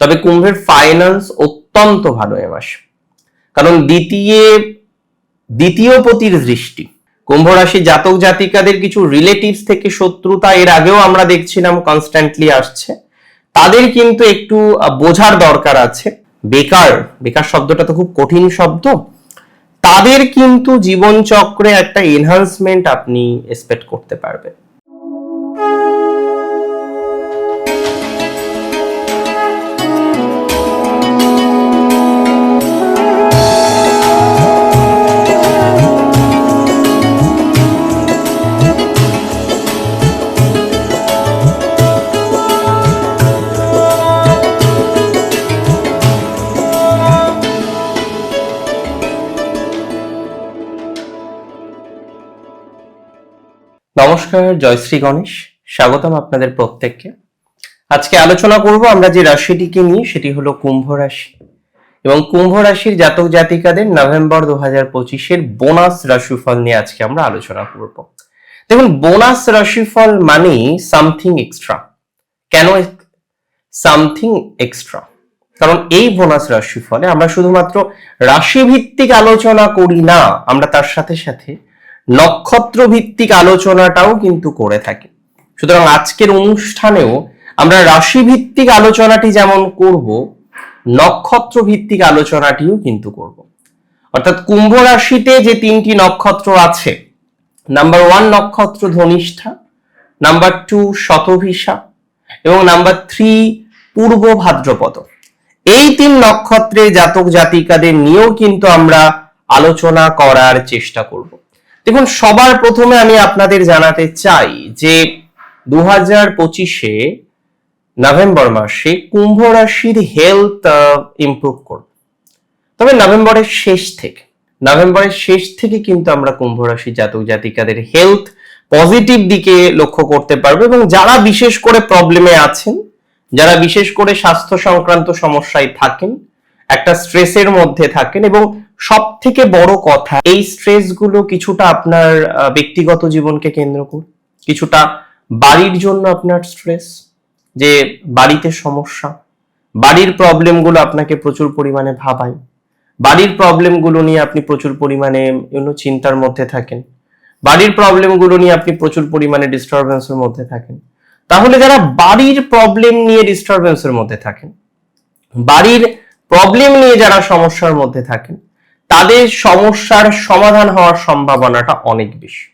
তবে কুম্ভের ফাইন্যান্স অত্যন্ত ভালো এ মাসে। কারণ দ্বিতীয় দ্বিতীয় পতির দৃষ্টি। কুম্ভ রাশি জাতক জাতিকাদের কিছু রিলেটিভস থেকে শত্রুতা এর আগেও আমরা দেখছিলাম কনস্ট্যান্টলি আসছে। তাদের কিন্তু একটু বোঝার দরকার আছে। বেকার বেকার শব্দটা তো খুব কঠিন শব্দ। তাদের কিন্তু জীবন চক্রে একটা এনহান্সমেন্ট আপনি এক্সপেক্ট করতে পারবেন। নমস্কার জয়শ্রী গণেশ। স্বাগতম আপনাদের প্রত্যেককে। আজকে আলোচনা করব আমরা যে রাশিটিকে নিয়ে, সেটি হলো কুম্ভ রাশি। এবং কুম্ভ রাশির জাতক জাতিকাদের নভেম্বর দু হাজার পঁচিশের বোনাস রাশিফল নিয়ে আজকে আমরা আলোচনা করব। দেখুন, বোনাস রাশিফল মানে সামথিং এক্সট্রা। কেন সামথিং এক্সট্রা? কারণ এই বোনাস রাশিফলে আমরা শুধুমাত্র রাশিভিত্তিক আলোচনা করি না, আমরা তার সাথে সাথে নক্ষত্র ভিত্তিক আলোচনাটাও কিন্তু করে থাকি। সুতরাং আজকের অনুষ্ঠানেও আমরা রাশি ভিত্তিক আলোচনাটি যেমন করব নক্ষত্র ভিত্তিক আলোচনাটিও কিন্তু করব। অর্থাৎ কুম্ভ রাশিতে যে তিনটি নক্ষত্র আছে, নাম্বার ওয়ান নক্ষত্র ধনিষ্ঠা, নাম্বার টু শতভিসা এবং নাম্বার থ্রি পূর্ব ভাদ্রপদ। এই তিন নক্ষত্রে জাতক জাতিকাদের নিয়েও কিন্তু আমরা আলোচনা করার চেষ্টা করব। দেখুন, সবার প্রথমে আমি আপনাদের জানাতে চাই যে দু হাজার পঁচিশে নভেম্বর মাসে কুম্ভ রাশির হেলথ ইমপ্রুভ করবে তবে নভেম্বরের শেষ থেকে, নভেম্বরের শেষ থেকে কিন্তু আমরা কুম্ভ রাশি জাতক জাতিকাদের হেলথ পজিটিভ দিকে লক্ষ্য করতে পারব এবং যারা বিশেষ করে প্রবলেমে আছেন, যারা বিশেষ করে স্বাস্থ্য সংক্রান্ত সমস্যায় থাকেন, একটা স্ট্রেসের মধ্যে থাকেন এবং সব থেকে বড় কথা, এই স্ট্রেসগুলো কিছুটা আপনার ব্যক্তিগত জীবনকে কেন্দ্র করে কিছুটা বাড়ির জন্য আপনার স্ট্রেস যে বাড়িতে সমস্যা, বাড়ির প্রবলেমগুলো আপনাকে প্রচুর পরিমাণে ভাবায়। বাড়ির প্রবলেমগুলো নিয়ে আপনি প্রচুর পরিমাণে ইউনো চিন্তার মধ্যে থাকেন। বাড়ির প্রবলেমগুলো নিয়ে আপনি প্রচুর পরিমাণে ডিস্টারবেন্সের মধ্যে থাকেন। তাহলে যারা বাড়ির প্রবলেম নিয়ে ডিস্টারবেন্সের মধ্যে থাকেন, বাড়ির প্রবলেম নিয়ে যারা সমস্যার মধ্যে থাকেন তাদের সমস্যার সমাধান হওয়ার সম্ভাবনাটা অনেক বেশি।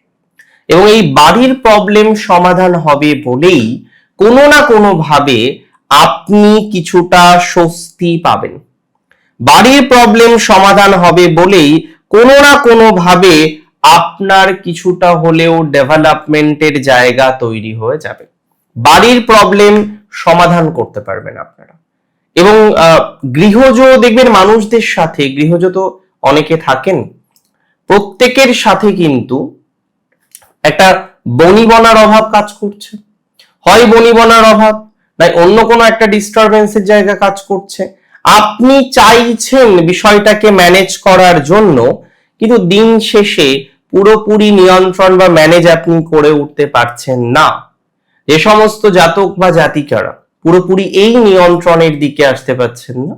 এবং এই বাড়ির প্রবলেম সমাধান হবে বলেই কোনো না কোনো ভাবে আপনি কিছুটা স্বস্তি পাবেন। বাড়ির প্রবলেম সমাধান হবে বলেই কোনো না কোনো ভাবে আপনার কিছুটা হলেও ডেভেলপমেন্টের জায়গা তৈরি হয়ে যাবে। বাড়ির প্রবলেম সমাধান করতে পারবেন আপনারা। এবং গৃহজ দেখবেন মানুষদের সাথে, গৃহজ তো অনেকে থাকেন, প্রত্যেকের সাথে কিন্তু একটা বনিবনার অভাব কাজ করছে। হয় বনিবনার অভাব নাই অন্য কোনো একটা ডিস্টারবেন্সের জায়গা কাজ করছে। আপনি চাইছেন বিষয়টাকে ম্যানেজ করার জন্য, কিন্তু দিন শেষে পুরোপুরি নিয়ন্ত্রণ বা ম্যানেজ আপনি করে উঠতে পারছেন না। যে সমস্ত জাতক বা জাতিকারা পুরোপুরি এই নিয়ন্ত্রণের দিকে আসতে পারছেন না।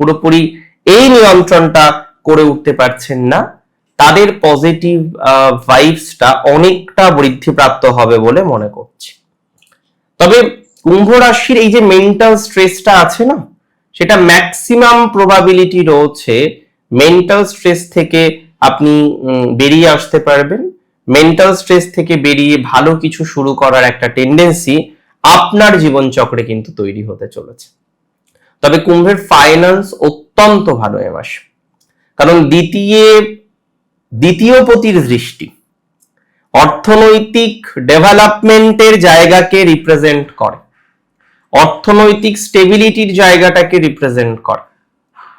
পুরোপুরি এই নিয়ন্ত্রণটা করে উঠতে পারছেন না। তাদের পজিটিভ ভাইবসটা অনেকটা বৃদ্ধিপ্রাপ্ত হবে বলে মনে করছি। তবে কুম্ভ রাশির এই যে মেন্টাল স্ট্রেসটা আছে না, সেটা ম্যাক্সিমাম প্রবাবিলিটি রয়েছে মেন্টাল স্ট্রেস থেকে আপনি বেরিয়ে আসতে পারবেন। মেন্টাল স্ট্রেস থেকে বেরিয়ে ভালো কিছু শুরু করার একটা টেন্ডেন্সি আপনার জীবনচক্রে কিন্তু তৈরি হতে চলেছে। তবে কুম্ভের ফাইন্যান্স অত্যন্ত ভালো এ মাসে। কারণ দ্বিতীয় দ্বিতীয় পতির দৃষ্টি অর্থনৈতিক ডেভেলপমেন্টের জায়গাকে রিপ্রেজেন্ট করে। অর্থনৈতিক স্টেবিলিটির জায়গাটাকে রিপ্রেজেন্ট করে।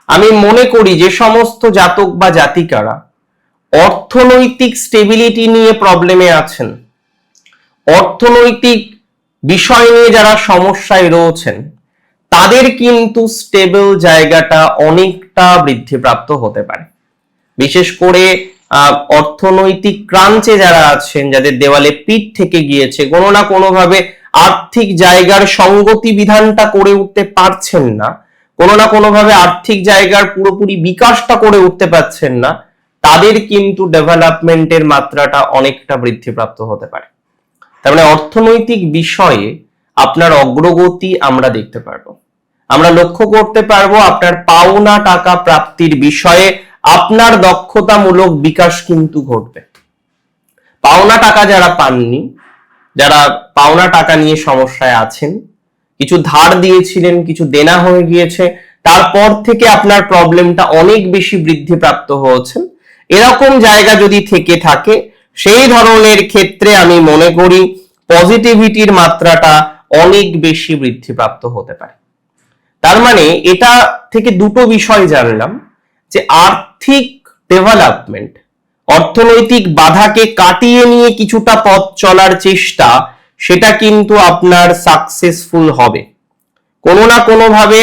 আমি মনে করি যে সমস্ত জাতক বা জাতিকারা অর্থনৈতিক স্টেবিলিটি নিয়ে প্রবলেমে আছেন। অর্থনৈতিক বিষয় নিয়ে যারা সমস্যায় রয়েছেন তাদের কিন্তু স্টেবল জায়গাটা অনেকটা বৃদ্ধিপ্রাপ্ত হতে পারে। বিশেষ করে অর্থনৈতিক ক্রাঞ্চে যারা আছেন, যাদের দেওয়ালে পিঠ থেকে গিয়েছে, কোনো না কোনোভাবে আর্থিক জায়গার সঙ্গতি বিধানটা করে উঠতে পারছেন না, কোনো না কোনোভাবে আর্থিক জায়গার পুরোপুরি বিকাশটা করে উঠতে পারছেন না, তাদের কিন্তু ডেভেলপমেন্টের মাত্রাটা অনেকটা বৃদ্ধিপ্রাপ্ত হতে পারে। তার মানে অর্থনৈতিক বিষয়ে আপনার অগ্রগতি আমরা দেখতে পারব। আমরা লক্ষ্য করতে পারব আপনার পাওনা টাকা প্রাপ্তির বিষয়ে আপনার দক্ষতামূলক বিকাশ কিন্তু ঘটবে। পাওনা টাকা যারা পাননি, যারা পাওনা টাকা নিয়ে সমস্যায় আছেন, কিছু ধার দিয়েছিলেন, কিছু দেনা হয়ে গিয়েছে, তারপর থেকে আপনার প্রবলেমটা অনেক বেশি বৃদ্ধিপ্রাপ্ত হয়েছে। এরকম জায়গা যদি থেকে থাকে, সেই ধরনের ক্ষেত্রে আমি মনে করি পজিটিভিটির মাত্রাটা অনেক বেশি বৃদ্ধিপ্রাপ্ত হতে পারে। তার মানে এটা থেকে দুটো বিষয় জানলাম, যে আর্থিক ডেভেলপমেন্ট অর্থনৈতিক বাধাকে কাটিয়ে নিয়ে কিছুটা পথ চলার চেষ্টা, সেটা কিন্তু আপনার সাকসেসফুল হবে। কোনো না কোনোভাবে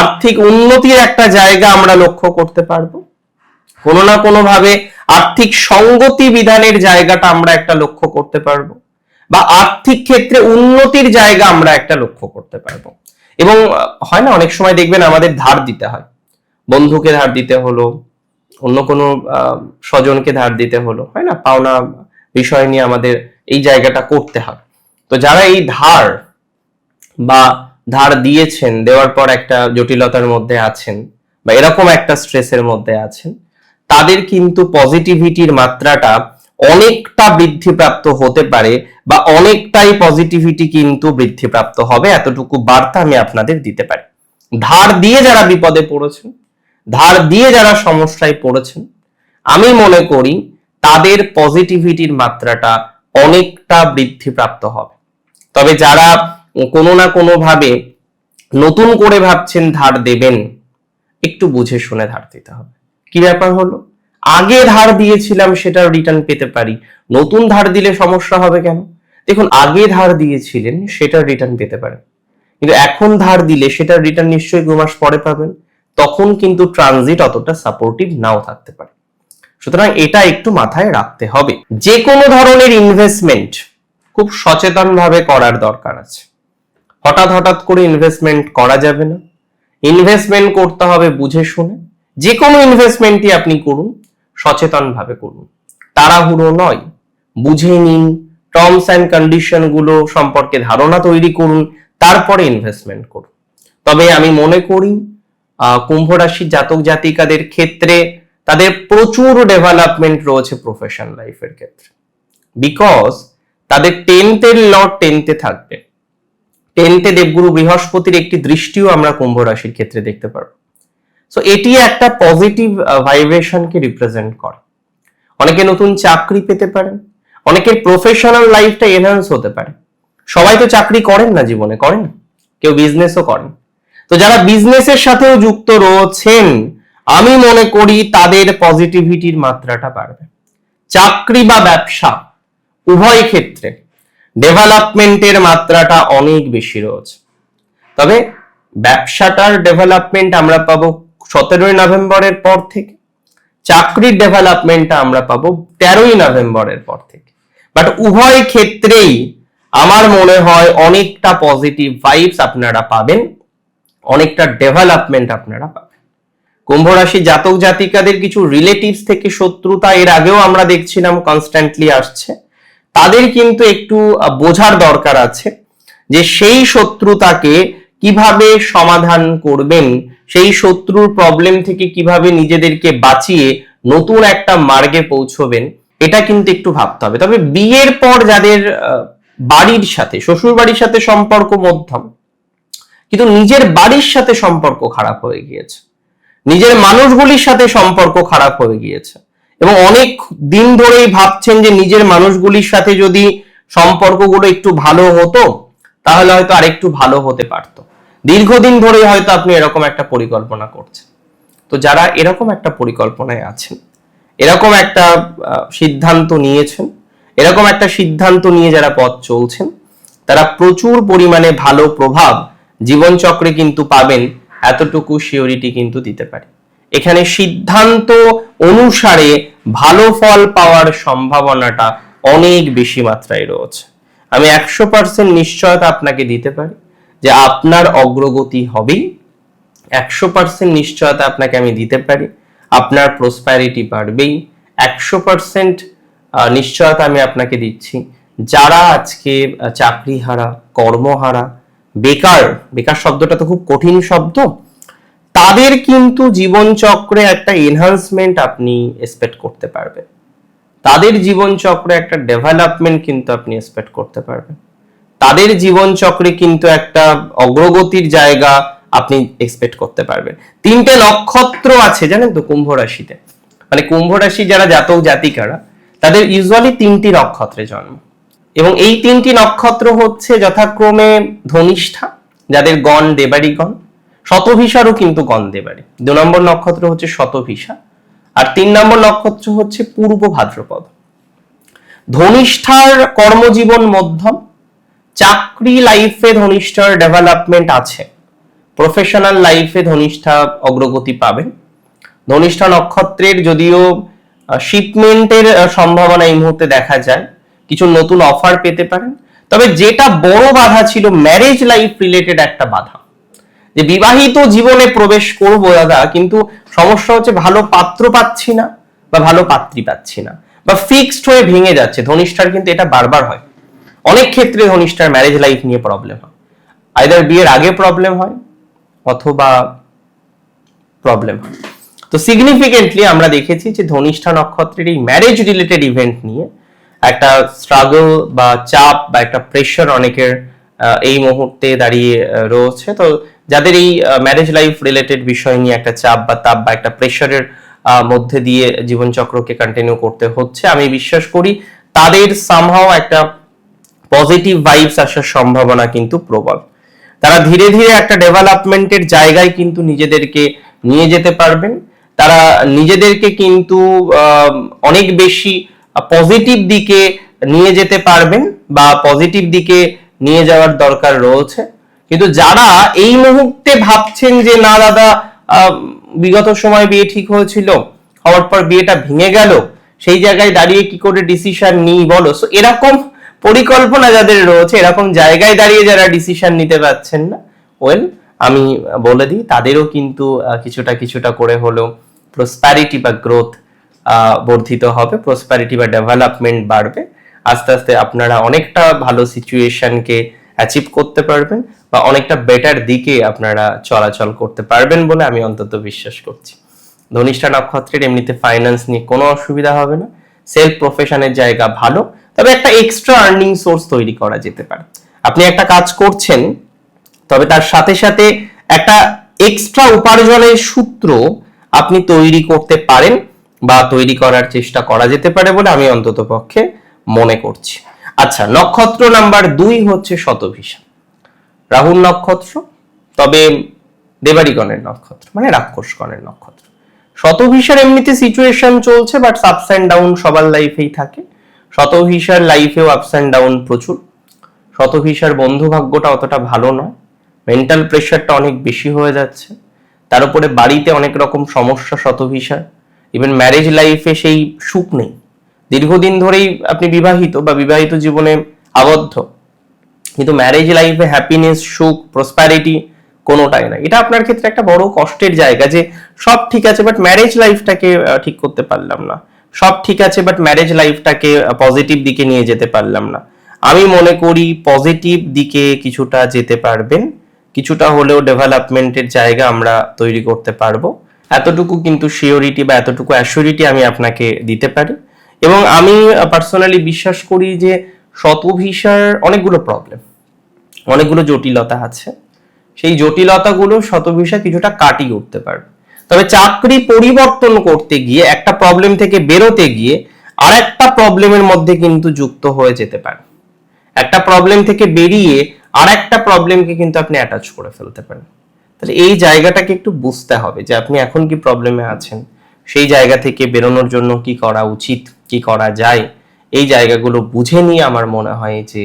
আর্থিক উন্নতির একটা জায়গা আমরা লক্ষ্য করতে পারব। কোনো না কোনোভাবে আর্থিক সঙ্গতি বিধানের জায়গাটা আমরা একটা লক্ষ্য করতে পারব। বা আর্থিক ক্ষেত্রে উন্নতির জায়গা আমরা একটা লক্ষ্য করতে পারব। এবং হয় না, অনেক সময় দেখবেন আমাদের ধার দিতে হয়। বন্ধুকে ধার দিতে হলো, অন্য কোনো স্বজনকে ধার দিতে হলো, হয় না? পাওনা বিষয় নিয়ে আমাদের এই জায়গাটা করতে হয়। তো যারা এই ধার বা ধার দিয়েছেন, দেওয়ার পর একটা জটিলতার মধ্যে আছেন বা এরকম একটা স্ট্রেসের মধ্যে আছেন, তাদের কিন্তু পজিটিভিটির মাত্রাটা অনেকটা বৃদ্ধিপ্রাপ্ত হতে পারে বা অনেকটাই পজিটিভিটি কিন্তু বৃদ্ধিপ্রাপ্ত হবে, এতটুকু বার্তা আমি আপনাদের দিতে পারি। ধার দিয়ে যারা বিপদে পড়েছেন, ধার দিয়ে যারা সমস্যায় পড়েছেন, আমি মনে করি তাদের পজিটিভিটির মাত্রাটা অনেকটা বৃদ্ধিপ্রাপ্ত হবে। তবে যারা কোনো না কোনো ভাবে নতুন করে ভাবছেন ধার দেবেন, একটু বুঝে শুনে ধার দিতে হবে। কি ব্যাপার হলো? আগে ধার দিয়েছিলাম সেটার রিটার্ন পেতে পারি। নতুন ধার দিলে সমস্যা হবে কেন? দেখুন, আগে ধার দিয়েছিলেন সেটার রিটার্ন পেতে পারেন। কিন্তু এখন ধার দিলে সেটার রিটার্ন নিশ্চয়ই দু মাস পরে পাবেন। তখন কিন্তু ট্রানজিট অতটা সাপোর্টিভ নাও থাকতে পারে। সুতরাং এটা একটু মাথায় রাখতে হবে। যে কোনো ধরনের ইনভেস্টমেন্ট খুব সচেতনভাবে করার দরকার আছে। হঠাৎ হঠাৎ করে ইনভেস্টমেন্ট করা যাবে না। ইনভেস্টমেন্ট করতে হবে বুঝে শুনে। যে কোনো ইনভেস্টমেন্টই আপনি করুন। সচেতনভাবে করুন। তাড়াহুড়ো নয়। বুঝে নিন টার্মস অ্যান্ড কন্ডিশনগুলো সম্পর্কে ধারণা তৈরি করুন, তারপরে ইনভেস্টমেন্ট করুন। তবে আমি মনে করি কুম্ভ রাশির জাতক জাতিকাদের ক্ষেত্রে তাদের প্রচুর ডেভেলপমেন্ট রয়েছে প্রফেশন লাইফের ক্ষেত্রে। বিকজ তাদের টেন্থের লট টেন্থে থাকবে। টেন্থে দেবগুরু বৃহস্পতির একটি দৃষ্টিও আমরা কুম্ভ রাশির ক্ষেত্রে দেখতে পারব। সো এটি একটা পজিটিভ ভাইব্রেশনকে রিপ্রেজেন্ট করে। অনেকে নতুন চাকরি পেতে পারেন, অনেকের প্রফেশনাল লাইফটা এনহান্স হতে পারে। সবাই তো চাকরি করেন না জীবনে, করেন। কেউ বিজনেসও করেন। তো যারা বিজনেসের সাথেও যুক্ত রয়েছেন, আমি মনে করি তাদের পজিটিভিটির মাত্রাটা বাড়বে। চাকরি বা ব্যবসা, উভয় ক্ষেত্রে ডেভেলপমেন্টের মাত্রাটা অনেক বেশি রয়েছে। তবে ব্যবসাটার ডেভেলপমেন্ট আমরা পাবো সতেরোই নভেম্বরের পর থেকে চাকরির ডেভেলপমেন্টটা আমরা পাবো তেরোই নভেম্বরের পর থেকে। বাট উভয় ক্ষেত্রেই আমার মনে হয় অনেকটা পজিটিভ ভাইবস আপনারা পাবেন, অনেকটা ডেভেলপমেন্ট আপনারা পাবেন। কুম্ভ রাশি জাতক জাতিকাদের কিছু রিলেটিভস থেকে শত্রুতা এর আগেও আমরা দেখছিলাম কনস্ট্যান্টলি আসছে। তাদের কিন্তু একটু বোঝার দরকার আছে যে সেই শত্রুতাকে কীভাবে সমাধান করবেন? সেই শত্রুর প্রবলেম থেকে কীভাবে নিজেদেরকে বাঁচিয়ে নতুন একটা মার্গে পৌঁছবেন, এটা কিন্তু একটু ভাবতে হবে। তবে বিয়ের পর যাদের বাড়ির সাথে শ্বশুর বাড়ির সাথে সম্পর্ক মধ্যম, কিন্তু নিজের বাড়ির সাথে সম্পর্ক খারাপ হয়ে গিয়েছে, নিজের মানুষগুলির সাথে সম্পর্ক খারাপ হয়ে গিয়েছে, এবং অনেক দিন ধরেই ভাবছেন যে নিজের মানুষগুলির সাথে যদি সম্পর্কগুলো একটু ভালো হতো তাহলে হয়তো আরেকটু ভালো হতে পারতো। দীর্ঘদিন ধরে হয়তো আপনি এরকম একটা পরিকল্পনা করছেন। তো যারা এরকম একটা পরিকল্পনায় আছেন, এরকম একটা সিদ্ধান্ত নিয়েছেন, এরকম একটা সিদ্ধান্ত নিয়ে যারা পথ চলছেন, তারা প্রচুর পরিমাণে ভালো প্রভাব জীবনচক্রে কিন্তু পাবেন, এতটুকু সিওরিটি কিন্তু দিতে পারে। এখানে সিদ্ধান্ত অনুসারে ভালো ফল পাওয়ার সম্ভাবনাটা অনেক বেশি মাত্রায় রয়েছে। আমি একশো পার্সেন্ট নিশ্চয়তা আপনাকে দিতে পারি যে আপনার অগ্রগতি হবেই। একশো পার্সেন্ট নিশ্চয়তা আপনাকে আমি দিতে পারি আপনার প্রসপ্যারিটি বাড়বেই। একশো পার্সেন্ট নিশ্চয়তা আমি আপনাকে দিচ্ছি। যারা আজকে আহ, চাকরিহারা কর্মহারা বেকার বেকার শব্দটা তো খুব কঠিন শব্দ তাদের কিন্তু জীবনচক্রে একটা এনহান্সমেন্ট আপনি এক্সপেক্ট করতে পারবেন। তাদের জীবনচক্রে একটা ডেভেলপমেন্ট কিন্তু আপনি এক্সপেক্ট করতে পারবেন। তাদের জীবনচক্রে কিন্তু একটা অগ্রগতির জায়গা আপনি এক্সপেক্ট করতে পারবেন। তিনটে নক্ষত্র আছে, জানেন তো, কুম্ভ রাশিতে। মানে কুম্ভ রাশি যারা জাতক জাতিকারা, তাদের ইউজুয়ালি তিনটি নক্ষত্রে জন্ম। এবং এই তিনটি নক্ষত্র হচ্ছে যথাক্রমে ধনিষ্ঠা, যাদের গণ দেবাড়ি গণ শতভিসারও কিন্তু গণ দেবাড়ি দু নম্বর নক্ষত্র হচ্ছে শতভিসা আর তিন নম্বর নক্ষত্র হচ্ছে পূর্ব ভাদ্রপদ। ধনিষ্ঠার কর্মজীবন মধ্যম, চাকরি লাইফে ধনিষ্ঠার ডেভেলপমেন্ট আছে। প্রফেশনাল লাইফে ধনিষ্ঠা অগ্রগতি পাবেন। ধনিষ্ঠা নক্ষত্রের যদিও শিপমেন্টের সম্ভাবনা এই মুহূর্তে দেখা যায়। কিছু নতুন অফার পেতে পারেন। তবে যেটা বড় বাধা ছিল ম্যারেজ লাইফ রিলেটেড একটা বাধা। যে বিবাহিত জীবনে প্রবেশ করব দাদা, কিন্তু সমস্যা হচ্ছে ভালো পাত্র পাচ্ছি না বা ভালো পাত্রী পাচ্ছি না বা ফিক্সড হয়ে ভেঙে যাচ্ছে। ধনিষ্ঠার কিন্তু এটা বারবার হয়। অনেক ক্ষেত্রে ধনিষ্ঠার ম্যারেজ লাইফ নিয়ে প্রবলেম হয়। আইদার বিয়ের আগে প্রবলেম হয় অথবা প্রবলেম হয়। তো সিগনিফিকেন্টলি আমরা দেখেছি যে ধনিষ্ঠা নক্ষত্রের এই ম্যারেজ রিলেটেড ইভেন্ট নিয়ে একটা স্ট্রাগল বা চাপ বা একটা প্রেশার অনেকের এই মুহূর্তে দাঁড়িয়ে রয়েছে। তো যাদের এই ম্যারেজ লাইফ রিলেটেড বিষয় নিয়ে একটা চাপ বা তাপ বা একটা প্রেশারের মধ্যে দিয়ে জীবনচক্রকে কন্টিনিউ করতে হচ্ছে, আমি বিশ্বাস করি তাদের সামহাও একটা পজিটিভ ভাইবস আসার সম্ভাবনা কিন্তু প্রবল। তারা ধীরে ধীরে একটা ডেভেলপমেন্টের জায়গায় কিন্তু নিজেদেরকে নিয়ে যেতে পারবেন। তারা নিজেদেরকে কিন্তু অনেক বেশি পজিটিভ দিকে নিয়ে যেতে পারবেন বা পজিটিভ দিকে নিয়ে যাওয়ার দরকার রয়েছে। কিন্তু যারা এই মুহূর্তে ভাবছেন যে, না দাদা বিগত সময় বিয়ে ঠিক হয়েছিল, হওয়ার পর বিয়েটা ভেঙে গেল, সেই জায়গায় দাঁড়িয়ে কি করে ডিসিশন নিই বলো? সো এরকম পরিকল্পনা যাদের রয়েছে, এরকম জায়গায় দাঁড়িয়ে যারা ডিসিশন নিতে পারছেন না ওয়েল আমি বলে দিই, তাদেরও কিন্তু কিছুটা কিছুটা করে হলেও প্রসপ্যারিটি বা গ্রোথ বর্ধিত হবে প্রসপ্যারিটি বা ডেভেলপমেন্ট বাড়বে। আস্তে আস্তে আপনারা অনেকটা ভালো সিচুয়েশনকে অ্যাচিভ করতে পারবেন বা অনেকটা বেটার দিকে আপনারা চলাচল করতে পারবেন বলে আমি অন্তত বিশ্বাস করছি। ধনিষ্ঠা নক্ষত্রের এমনিতে ফাইন্যান্স নিয়ে কোনো অসুবিধা হবে না। সেলফ প্রফেশনের জায়গা ভালো, তবে একটা এক্সট্রা আর্নিং সোর্স তৈরি করা যেতে পারে। আপনি একটা কাজ করছেন, তবে তার সাথে সাথে একটা এক্সট্রা উপার্জনের সূত্র আপনি তৈরি করতে পারেন বা তৈরি করার চেষ্টা করা যেতে পারে বলে আমি অন্তত পক্ষে মনে করছি। আচ্ছা নক্ষত্র নাম্বার দুই হচ্ছে শতভিষা। রাহুল নক্ষত্র, তবে দেবারিগণের নক্ষত্র মানে রাক্ষসগণের নক্ষত্র। শতভিসার এমনিতে সিচুয়েশন চলছে বাট আপস অ্যান্ড ডাউন সবার লাইফেই থাকে। শতভিসার লাইফেও আপস অ্যান্ড ডাউন প্রচুর। শতভিসার বন্ধু ভাগ্যটা অতটা ভালো নয়। মেন্টাল প্রেশারটা অনেক বেশি হয়ে যাচ্ছে। তার উপরে বাড়িতে অনেক রকম সমস্যা শতভিসার ইভেন ম্যারেজ লাইফে সেই সুখ নেই। দীর্ঘদিন ধরেই আপনি বিবাহিত বা বিবাহিত জীবনে আবদ্ধ, কিন্তু ম্যারেজ লাইফে হ্যাপিনেস সুখ প্রসপ্যারিটি কোনোটাই না এটা আপনার ক্ষেত্রে একটা বড় কষ্টের জায়গা যে সব ঠিক আছে বাট ম্যারেজ লাইফটাকে ঠিক করতে পারলাম না। সব ঠিক আছে বাট ম্যারেজ লাইফটাকে পজিটিভ দিকে নিয়ে যেতে পারলাম না। আমি মনে করি পজিটিভ দিকে কিছুটা যেতে পারবেন, কিছুটা হলেও ডেভেলপমেন্টের জায়গা আমরা তৈরি করতে পারব। এতটুকু কিন্তু শিওরিটি বা এতটুকু অ্যাসিওরিটি আমি আপনাকে দিতে পারি। এবং আমি পার্সোনালি বিশ্বাস করি যে শতভিসার অনেকগুলো প্রবলেম অনেকগুলো জটিলতা আছে। সেই জটিলতাগুলো শতভিসা কিছুটা কাটিয়ে উঠতে পারবে। তবে চাকরি পরিবর্তন করতে গিয়ে, একটা প্রবলেম থেকে বেরোতে গিয়ে আর একটা প্রবলেমের মধ্যে কিন্তু যুক্ত হয়ে যেতে পারে। একটা প্রবলেম থেকে বেরিয়ে আর একটা প্রবলেমকে কিন্তু আপনি অ্যাটাচ করে ফেলতে পারেন। তাহলে এই জায়গাটাকে একটু বুঝতে হবে যে আপনি এখন কি প্রবলেমে আছেন, সেই জায়গা থেকে বেরোনোর জন্য কি করা উচিত। কি করা যায়? এই জায়গাগুলো বুঝে নিয়ে আমার মনে হয় যে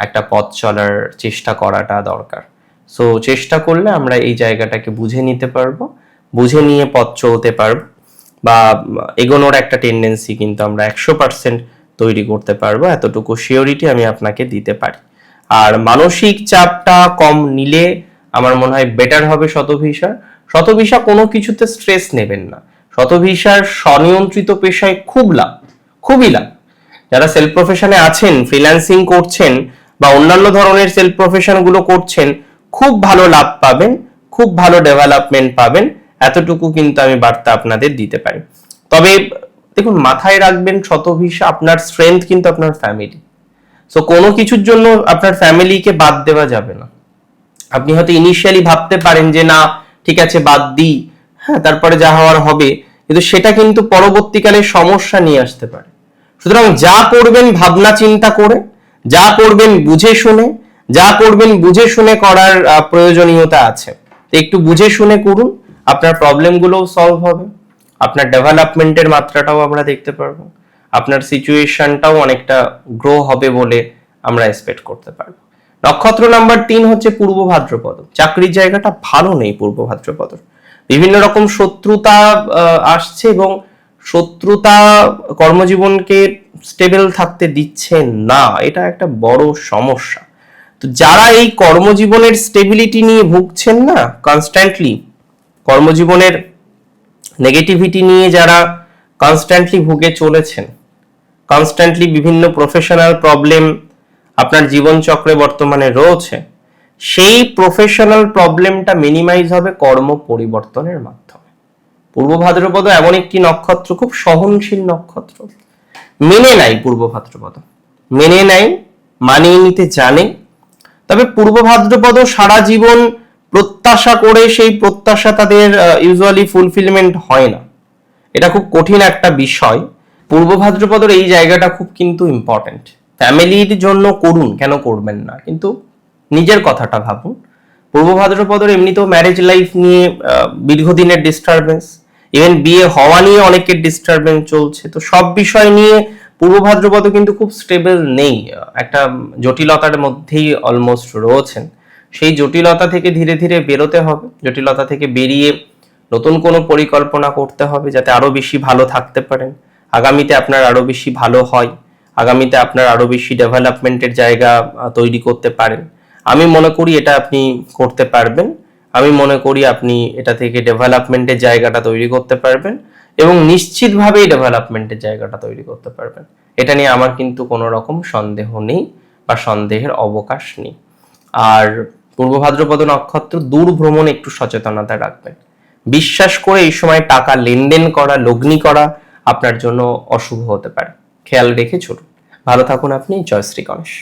একটা পথ চলার চেষ্টা করাটা দরকার। সো চেষ্টা করলে আমরা এই জায়গাটাকে বুঝে নিতে পারব, বুঝে নিয়ে পথ চলতে পারব বা এগোনোর একটা টেন্ডেন্সি কিন্তু আমরা একশো পার্সেন্ট তৈরি করতে পারব, এতটুকু শিওরিটি আমি আপনাকে দিতে পারি। আর মানসিক চাপটা কম নিলে আমার মনে হয় বেটার হবে শতভিসা। শতভিসা কোনো কিছুতে স্ট্রেস নেবেন না। শতভিসার স্বনিয়ন্ত্রিত পেশায় খুব লাভ। খুবই লাভ। যারা সেলফ প্রফেশনে আছেন ফ্রিল্যান্সিং করছেন বা অন্যান্য ধরনের সেলফ প্রফেশনগুলো করছেন, খুব ভালো লাভ পাবেন, খুব ভালো ডেভেলপমেন্ট পাবেন। এতটুকু কিন্তু আমি বার্তা আপনাদের দিতে পারি। তবে দেখুন, মাথায় রাখবেন, শতভিসা আপনার স্ট্রেংথ কিন্তু আপনার ফ্যামিলি সো কোনো কিছুর জন্য আপনার ফ্যামিলিকে বাদ দেওয়া যাবে না। আপনি হয়তো ইনিশিয়ালি ভাবতে পারেন যে, না, ঠিক আছে, বাদ দিই। হ্যাঁ তারপরে যা হওয়ার হবে। কিন্তু সেটা কিন্তু পরবর্তীকালে সমস্যা নিয়ে আসতে পারে। সুতরাং যা করবেন ভাবনা চিন্তা করে, যা করবেন বুঝে শুনে, যা করবেন বুঝে শুনে করার প্রয়োজনীয়তা আছে। একটু বুঝে শুনে করুন, আপনার প্রবলেমগুলোও সলভ হবে, আপনার ডেভেলপমেন্টের মাত্রাটাও আমরা দেখতে পারব, আপনার সিচুয়েশনটাও অনেকটা গ্রো হবে বলে আমরা এক্সপেক্ট করতে পারব। নক্ষত্র নাম্বার তিন হচ্ছে পূর্ব ভাদ্রপদ, চাকরির জায়গাটা ভালো নেই পূর্ব ভাদ্রপদ বিভিন্ন রকম শত্রুতা আসছে এবং শত্রুতা কর্মজীবনকে স্টেবল থাকতে দিচ্ছে না, এটা একটা বড় সমস্যা। তো যারা এই কর্মজীবনের স্টেবিলিটি নিয়ে ভুগছেন না কনস্ট্যান্টলি কর্মজীবনের নেগেটিভিটি নিয়ে যারা কনস্ট্যান্টলি ভুগে চলেছেন কনস্ট্যান্টলি বিভিন্ন প্রফেশনাল প্রবলেম আপনার জীবনচক্রে বর্তমানে রয়েছে, সেই প্রফেশনাল প্রবলেমটা মিনিমাইজ হবে কর্ম পরিবর্তনের মাধ্যমে। পূর্ব ভাদ্রপদ এমন একটি নক্ষত্র, খুব সহনশীল নক্ষত্র। মেনে নাই পূর্ব ভাদ্রপদ। মেনে নাই মানিয়ে নিতে জানে। তবে পূর্ব ভাদ্রপদ সারা জীবন প্রত্যাশা করে সেই প্রত্যাশা তাদের ইউজুয়ালি ফুলফিলমেন্ট হয় না। এটা খুব কঠিন একটা বিষয়। পূর্ব ভাদ্রপদর এই জায়গাটা খুব কিন্তু ইম্পর্টেন্ট ফ্যামিলির জন্য করুন, কেন করবেন না? কিন্তু নিজের কথাটা ভাবুন। পূর্ব ভাদ্রপদর এমনিতেও ম্যারেজ লাইফ নিয়ে দীর্ঘদিনের ডিস্টারবেন্স ইভেন বিয়ে হওয়া নিয়ে অনেকের ডিস্টারবেন্স চলছে। তো সব বিষয় নিয়ে পূর্ব ভাদ্রপদ কিন্তু খুব স্টেবল নেই। একটা জটিলতার মধ্যেই অলমোস্ট রয়েছেন। সেই জটিলতা থেকে ধীরে ধীরে বেরোতে হবে। জটিলতা থেকে বেরিয়ে নতুন কোনো পরিকল্পনা করতে হবে যাতে আরও বেশি ভালো থাকতে পারেন। আগামীতে আপনার আরও বেশি ভালো হয়। আগামীতে আপনার আরও বেশি ডেভেলপমেন্টের জায়গা তৈরি করতে পারেন। আমি মনে করি এটা আপনি করতে পারবেন। আমি মনে করি আপনি এটা থেকে ডেভেলপমেন্টের জায়গাটা তৈরি করতে পারবেন এবং নিশ্চিতভাবেই ডেভেলপমেন্টের জায়গাটা তৈরি করতে পারবেন। এটা নিয়ে আমার কিন্তু কোনো রকম সন্দেহ নেই বা সন্দেহের অবকাশ নেই। আর পূর্ব ভাদ্রপদ নক্ষত্র দূর ভ্রমণ একটু সচেতনতা রাখবেন। বিশ্বাস করে এই সময় টাকা লেনদেন করা, লগ্নি করা আপনার জন্য অশুভ হতে পারে। খেয়াল রেখে চলুন। ভালো থাকুন আপনি। জয়শ্রী গণেশ।